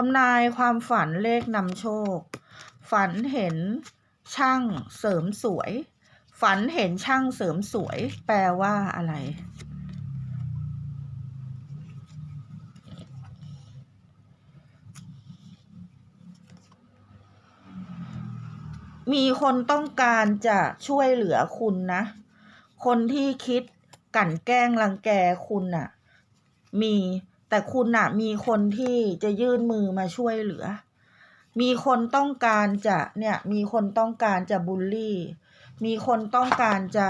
ทำนายความฝันเลขนำโชค ฝันเห็นช่างเสริมสวย ฝันเห็นช่างเสริมสวย แปลว่าอะไร มีคนต้องการจะช่วยเหลือคุณนะ คนที่คิดกลั่นแกล้งรังแกคุณน่ะ มี แต่คุณน่ะมีคนที่จะยื่นมือมาช่วยเหลือ มีคนต้องการจะเนี่ยมีคนต้องการจะบูลลี่ มีคนต้องการจะ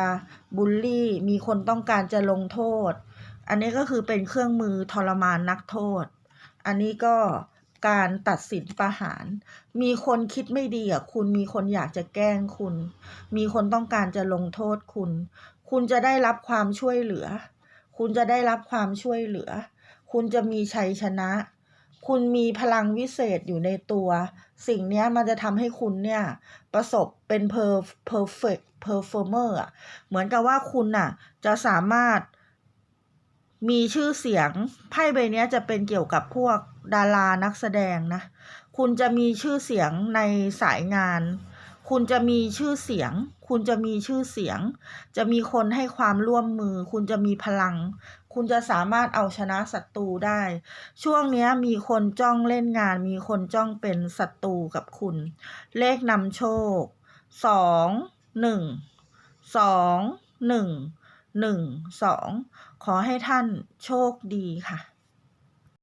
บูลลี่ มีคนต้องการจะลงโทษ อันนี้ก็คือเป็นเครื่องมือทรมานนักโทษ อันนี้ก็การตัดสินประหาร มีคนคิดไม่ดีกับคุณ มีคนอยากจะแกล้งคุณ มีคนต้องการจะลงโทษคุณ คุณจะได้รับความช่วยเหลือ คุณจะได้รับความช่วยเหลือ คุณจะมีชัยชนะ คุณมีพลังวิเศษอยู่ในตัว สิ่งนี้มันจะทำให้คุณเนี่ย ประสบเป็น per perfect performer อะเหมือนกับว่าคุณน่ะ จะสามารถมีชื่อเสียงไพ่ใบนี้จะเป็นเกี่ยวกับพวกดารานักแสดงนะ คุณจะมีชื่อเสียงในสายงาน คุณจะมีชื่อเสียง คุณจะมีชื่อเสียง จะมีคนให้ความร่วมมือ คุณจะมีพลัง คุณจะสามารถเอาชนะศัตรูได้ ช่วงนี้มีคนจ้องเล่นงาน มีคนจ้องเป็นศัตรูกับคุณ เลขนำโชค สองหนึ่ง สองหนึ่ง หนึ่ง สอง ขอให้ท่านโชคดีค่ะ